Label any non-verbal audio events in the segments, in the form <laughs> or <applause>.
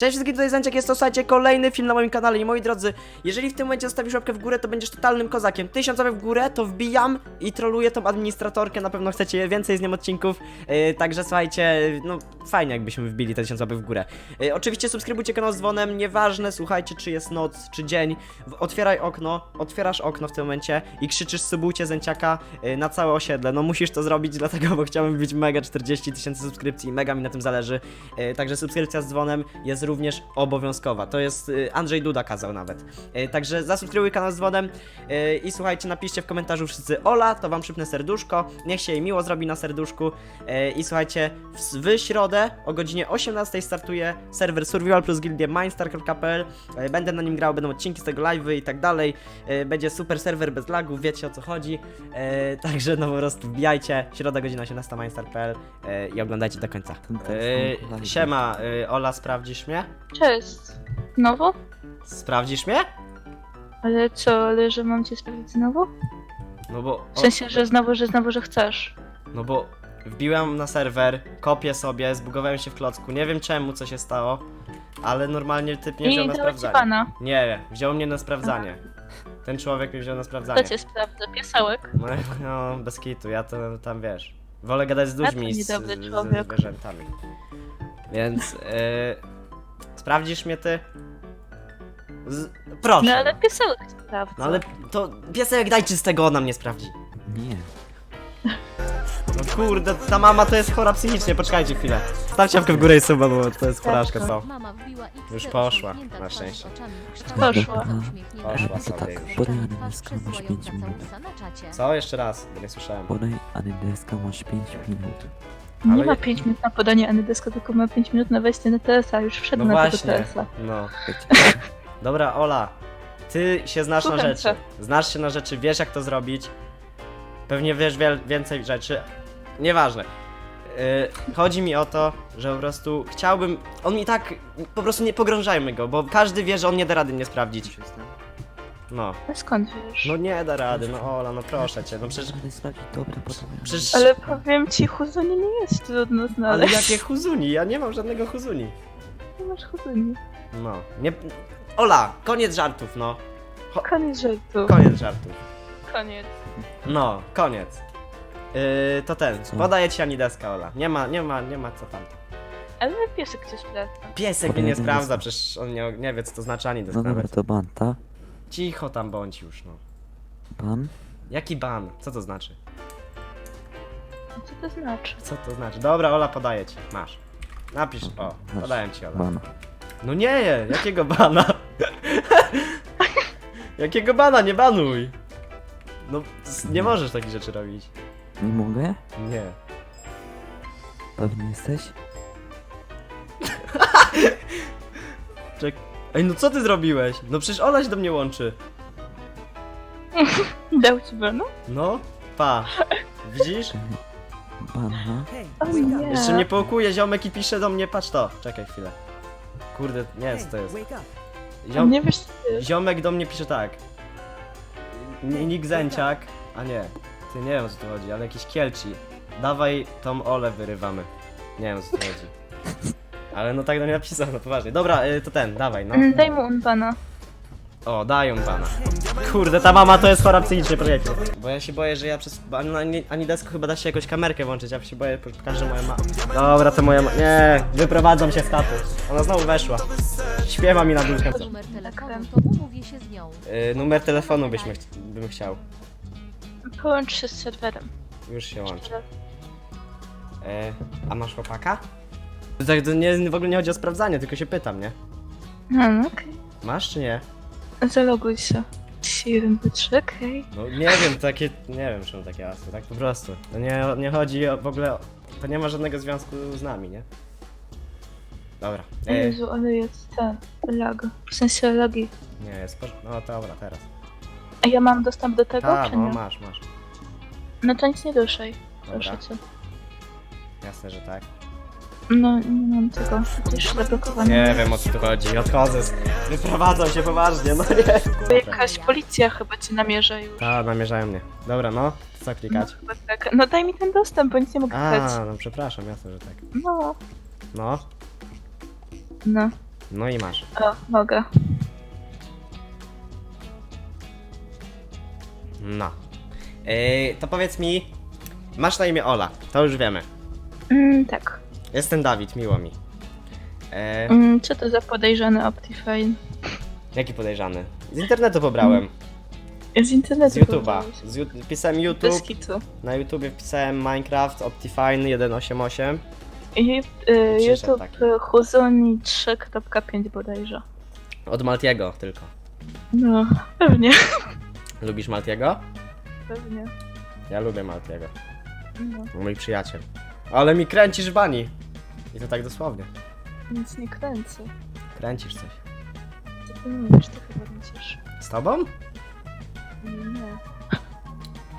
Cześć wszystkim, tutaj Zanciak, jest to słuchajcie, kolejny film na moim kanale i moi drodzy, jeżeli w tym momencie zostawisz łapkę w górę, to będziesz totalnym kozakiem. Tysiąc łapek w górę, to wbijam i troluję tą administratorkę, na pewno chcecie więcej z nią odcinków, yy, także słuchajcie, no fajnie jakbyśmy wbili te tysiąc łapek w górę. Yy, oczywiście subskrybujcie kanał z dzwonem, nieważne, słuchajcie, czy jest noc, czy dzień, otwieraj okno, otwierasz okno w tym momencie i krzyczysz subujcie Zęciaka yy, na całe osiedle, no musisz to zrobić, dlatego, bo chciałbym wbić mega 40 tysięcy subskrypcji, mega mi na tym zależy, yy, także subskrypcja z dzwonem jest również obowiązkowa. To jest y, Andrzej Duda kazał nawet. Y, Także zasubskrybuj kanał z dzwonem y, i słuchajcie, napiszcie w komentarzu wszyscy Ola, to wam przypnę serduszko. Niech się jej miło zrobi na serduszku. I słuchajcie, w, w środę o godzinie 18 startuje serwer Survival plus Gildie Mindstar.pl. Będę na nim grał, będą odcinki z tego live'y i tak dalej. Będzie super serwer bez lagów, wiecie o co chodzi. <laughs> Także no po prostu wbijajcie. Środa godzina 18 Mindstar.pl i oglądajcie do końca. Telefon Y, live. Siema, Ola, sprawdzisz mnie? Cześć. Znowu? Sprawdzisz mnie? Ale co, ale że mam cię sprawdzić znowu? No bo. W sensie, że znowu, że znowu, że chcesz. no bo wbiłem na serwer, kopię sobie, zbugowałem się w klocku. Nie wiem czemu, co się stało, ale normalnie typ nie wziął I na dała ci sprawdzanie. pana. Nie, wziął mnie na sprawdzanie. Ten człowiek mnie wziął na Kto sprawdzanie. cię sprawdza? Piesełek? No, <laughs> no, bez kitu, ja to tam wiesz. Wolę gadać z to ludźmi, z, z, człowiek. ze zwierzętami. Więc. Yy, sprawdzisz mnie ty? Z, proszę. No ale piesełek sprawdza. No ale to piesek daj czystego, ona mnie sprawdzi. Nie. No kurde, ta mama to jest chora psychicznie, poczekajcie chwilę. Stawcie łapkę w górę i suba, bo to jest porażka, co? Mama wbiła X Już poszła, uśmiechnięta na twarz szczęście. Poszła. uśmiechnięta Poszła sobie oczami już. Podaj masz minut. całusa na czacie. Co? Jeszcze raz, bo nie słyszałem. Podaj Anydeska, masz 5 minut. Nie ale- ma 5 minut na podanie Anydeska, tylko ma 5 minut na wejście na TS-a. Już wszedł No na tego właśnie, TS-a. no. <laughs> Dobra, Ola, ty się znasz na Słucham rzeczy. Znasz się na rzeczy, wiesz jak to zrobić. Pewnie wiesz wiel- więcej rzeczy. Nieważne. Yy, chodzi mi o to, że po prostu chciałbym. On mi tak. Po prostu nie pogrążajmy go, bo każdy wie, że on nie da rady mnie sprawdzić. No. A skąd wiesz? No nie da rady, no Ola, no proszę cię, no przecież. Ale sprawdzić dobre, potem... Przecież. Ale powiem ci, Huzuni nie jest trudno Ale znaleźć. jakie huzuni? Ja nie mam żadnego huzuni. Nie masz Huzuni. No. Nie. Ola, koniec żartów, no. Koniec żartu. Koniec żartów. Koniec. No, koniec. Yy, to ten. Podaję ci Anideska, Ola. Nie ma, nie ma, nie ma co tam. Ale piesek cię sprawdza. Piesek mnie nie sprawdza, przecież on nie, nie wie co to znaczy Anidesk No dobra, nawet. to ban, ta? Cicho tam bądź już, no. Ban? Jaki ban? Co to znaczy? Co to znaczy? Co to znaczy? Dobra, Ola, podaję ci. Masz. Napisz, o, Masz. podaję ci, Ola. No nie, jakiego bana? <laughs> jakiego bana, nie banuj! No, s- nie możesz takich rzeczy robić. Nie mogę? Nie. Pewnie jesteś? <laughs> Czek... Ej, no co ty zrobiłeś? No przecież Ola się do mnie łączy. <laughs> Dał ci bana? No, pa. Widzisz? Bana? O nie. Jeszcze mnie pałkuje ziomek i pisze do mnie, patrz to. Czekaj chwilę. Kurde, nie wiem co to jest. Ziom... Nie wiesz, co to jest. Ziomek do mnie pisze tak. N- Nick Zęciak, a nie. Ty nie wiem o co tu chodzi, ale jakiś kielci. Dawaj tą Olę wyrywamy. Nie wiem o co tu chodzi. <laughs> Ale no tak do mnie napisał, no poważnie. Dobra, y, to ten, dawaj, no. Mm, Daj mu unbana. O, dają pana. Kurde, ta mama to jest chora psychicznie, projektu. Bo ja się boję, że ja przez... Ani, ani, ani desku chyba da się jakąś kamerkę włączyć, ja się boję, że pokaże moja ma... Dobra, to moja ma... Nie, wyprowadzam się z chatu. Ona znowu weszła. Śpiewa mi na duszkę. Numer telefonu, to umówię się z nią. Y, numer telefonu byśmy, ch- bym chciał. Połącz się z serwerem. Już się łączy. E, a masz chłopaka? Tak, to nie, w ogóle nie chodzi o sprawdzanie, tylko się pytam, nie? No, no okej. Masz czy nie? Zaloguj się. 1, 2, 3, okej. No nie wiem, takie, nie wiem czemu takie hasło, tak po prostu. To nie, nie chodzi o, w ogóle, o, to nie ma żadnego związku z nami, nie? Dobra. E, Jezu, ale jest ten lag. W sensie lagi. nie, jest, porz- no dobra, teraz. A ja mam dostęp do tego, A, czy no nie? masz, masz. No to nic nie ruszaj. Dobra, Proszę cię. jasne, że tak. No, nie mam tego. Przecież zablokowane. Nie wiem o co tu chodzi, odchodzę, z... wyprowadzam się poważnie, no nie. Jakaś policja chyba cię namierza już. A, namierzają mnie. Dobra, no, co No, klikać? chyba tak. no daj mi ten dostęp, bo nic nie mogę klikać. A, no przepraszam, jasne, że tak. No, No, no. No i masz. O, mogę. No. Yy, to powiedz mi, masz na imię Ola, to już wiemy. Mm, tak. Jestem Dawid, miło mi. Yy, Mm, co to za podejrzany Optifine? jaki podejrzany? Z internetu pobrałem, Z internetu. z YouTube'a. pobrałeś. Z Ju- Wpisałem Bez YouTube, kitu. na YouTubie wpisałem Minecraft Optifine 188. I, y, Przyszedł YouTube taki. y, Huzoni 3.5 bodajże. Od Maltiego tylko. No, pewnie. Lubisz Maltiego? Pewnie. Ja lubię Maltiego. No, Mój przyjaciel. Ale mi kręcisz bani. I to tak dosłownie. nic nie kręcę. Kręcisz coś. Co ty mówisz, ty chyba myślisz. Z tobą? Nie.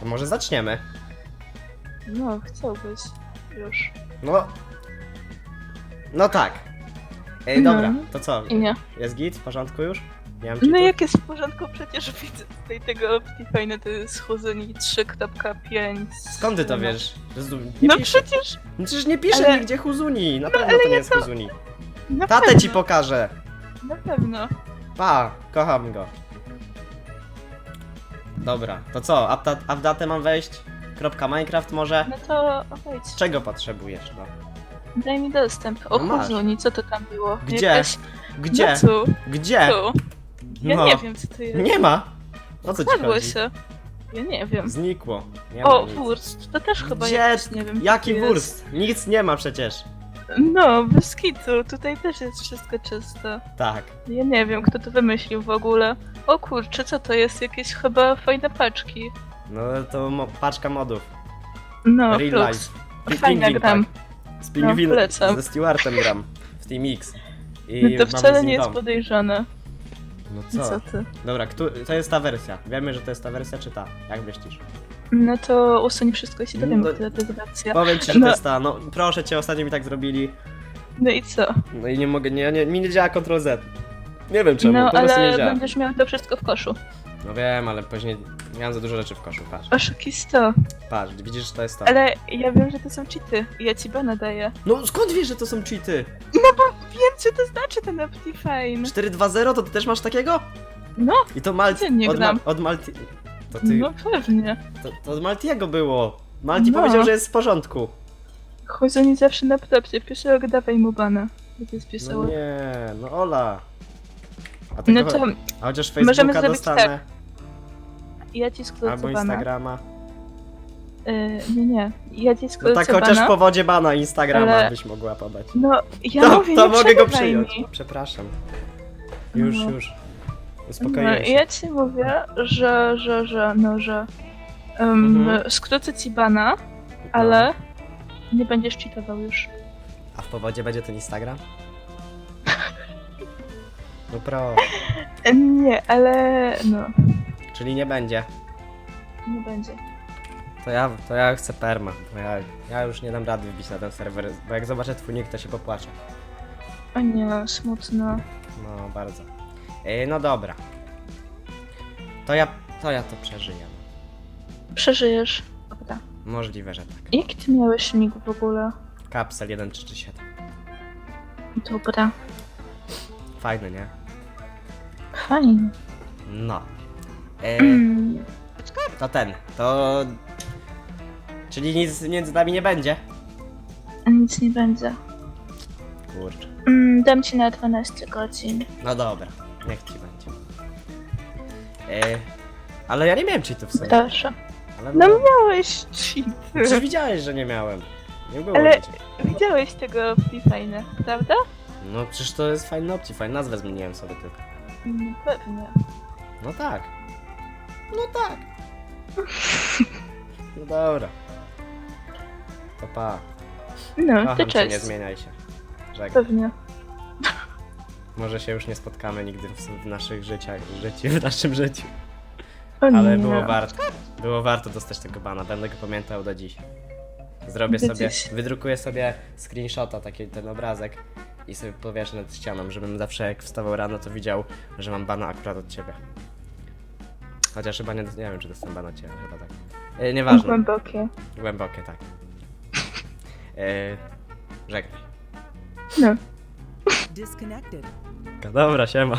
To może zaczniemy. No, chciałbyś. Już. No. No tak. Ej, No. dobra, to co? I nie. Jest git? W porządku już? Nie mam No cheatów? jak jest w porządku, przecież widzę tutaj tego Optifine, to jest Huzoni 3.5. Skąd ty to wiesz? Nie No pisze. przecież, No przecież nie pisze ale- nigdzie Huzuni. Na pewno to nie jest Huzuni. na Tatę pewno, ci pokażę. Na pewno. Pa, kocham go. Dobra, to co? A, w datę mam wejść? Kropka Minecraft może? No to wejdź. Czego potrzebujesz, no? Daj mi dostęp. O No masz. Huzoni, co to tam było? Gdzie? Jakaś... Gdzie? No tu, Gdzie? tu. Ja No. nie wiem, co to jest. Nie ma. O co ci chodzi? się. Ja nie wiem. Znikło. Nie ma O, nic. wurst. To też chyba Gdzie? jakiś, nie wiem. co Jaki to jest. wurst? Nic nie ma przecież. No, bez kitu. Tutaj też jest wszystko czyste. Tak. Ja nie wiem, kto to wymyślił w ogóle. O kurczę, co to jest? Jakieś chyba fajne paczki. No to mo paczka modów. No, Real flux. life. Pi- Fajna pingwin, gram. tak. Z pingwinem, polecam. ze Stewartem gram. W Team X. I No to mamy wcale nim nie jest dom. podejrzane. No Co? co? ty? Dobra, któ- to jest ta wersja. Wiemy, że to jest ta wersja, czy ta? Jak myślisz? No to usuń wszystko i się dowiem, No- która to jest racja. Powiem ci, że No. to jest ta. No proszę cię, ostatnio mi tak zrobili. No i co? No i nie mogę, nie, nie, mi nie działa Ctrl Z. Nie wiem czemu, No po prostu nie ale działa. będziesz miał to wszystko w koszu. No wiem, ale później miałem za dużo rzeczy w koszu, patrz. Oszukisto. Patrz, widzisz, że to jest to. Ale ja wiem, że to są cheaty. I ja ci bana daję. No skąd wiesz, że to są cheaty? Wiem, co to znaczy ten Optifine. 4-2-0, to ty też masz takiego? No, I to Malti... Codziennie Od, gram. ma... od Malti... To ty... no pewnie. To, to od Maltiego było. Malti No. powiedział, że jest w porządku. Chodzą zawsze na ptopcie. Pierwszy rok dawaj mu bana. Jak jest No nie, no Ola. A, No tego... to A chociaż możemy Facebooka zrobić dostanę. ja ci Albo skrócę bana. Instagrama. Y, nie, nie. Ja ci No tak chociaż bana. po wodzie bana Instagrama ale- byś mogła podać. No, ja to mówię, to nie mogę go przerywaj przyjąć. mi. Przepraszam. Już, No. już. No, Uspokoiłem się. ja ci mówię, że, że, że, no, że um, Mhm. skrócę ci bana, No. ale nie będziesz cheatował już. A w powodzie będzie ten Instagram? <laughs> No pro. Nie, ale no, Czyli nie będzie. nie będzie. To ja, to ja chcę perma. Bo ja, ja już nie dam rady wbić na ten serwer, bo jak zobaczę twój nick, to się popłaczę. O nie, smutno. No, bardzo. E, no dobra. To ja, to ja to przeżyję. Przeżyjesz. Dobra. Możliwe, że tak. Jaki ty miałeś nick w ogóle? Kapsel 1337. Dobra. Fajny, nie? Fajnie. No. Mm, to ten, to... Czyli nic między nami nie będzie? nic nie będzie. Kurczę. Mm, dam ci na 12 godzin. No dobra, niech ci będzie. E, ale ja nie miałem cheatów w sobie. Proszę. Ale No no, miałeś Przecież cheaty. widziałeś, że nie miałem. Nie było Ale- nigdzie. Widziałeś tego Optifine, prawda? No przecież to jest fajny Optifine, nazwę zmieniłem sobie tylko. Mm, pewnie. No tak. No tak. <laughs> No dobra. To pa. No, Kocham cię, cześć. nie zmieniaj się. Żegnam. Pewnie. Może się już nie spotkamy nigdy w, w naszych życiach, w, życiu, w naszym życiu. O Ale nie. było warto. Było warto dostać tego bana, będę go pamiętał do dziś. Zrobię Do sobie, dziś. wydrukuję sobie screenshota, taki ten obrazek i sobie powieszę nad ścianą, żebym zawsze jak wstawał rano to widział, że mam bana akurat od ciebie. Chociaż chyba nie, nie wiem czy dostałem bana od ciebie, chyba tak. E, nieważne, Głębokie. głębokie, tak. E, żegnaj. No. Disconnected. Dobra, siema.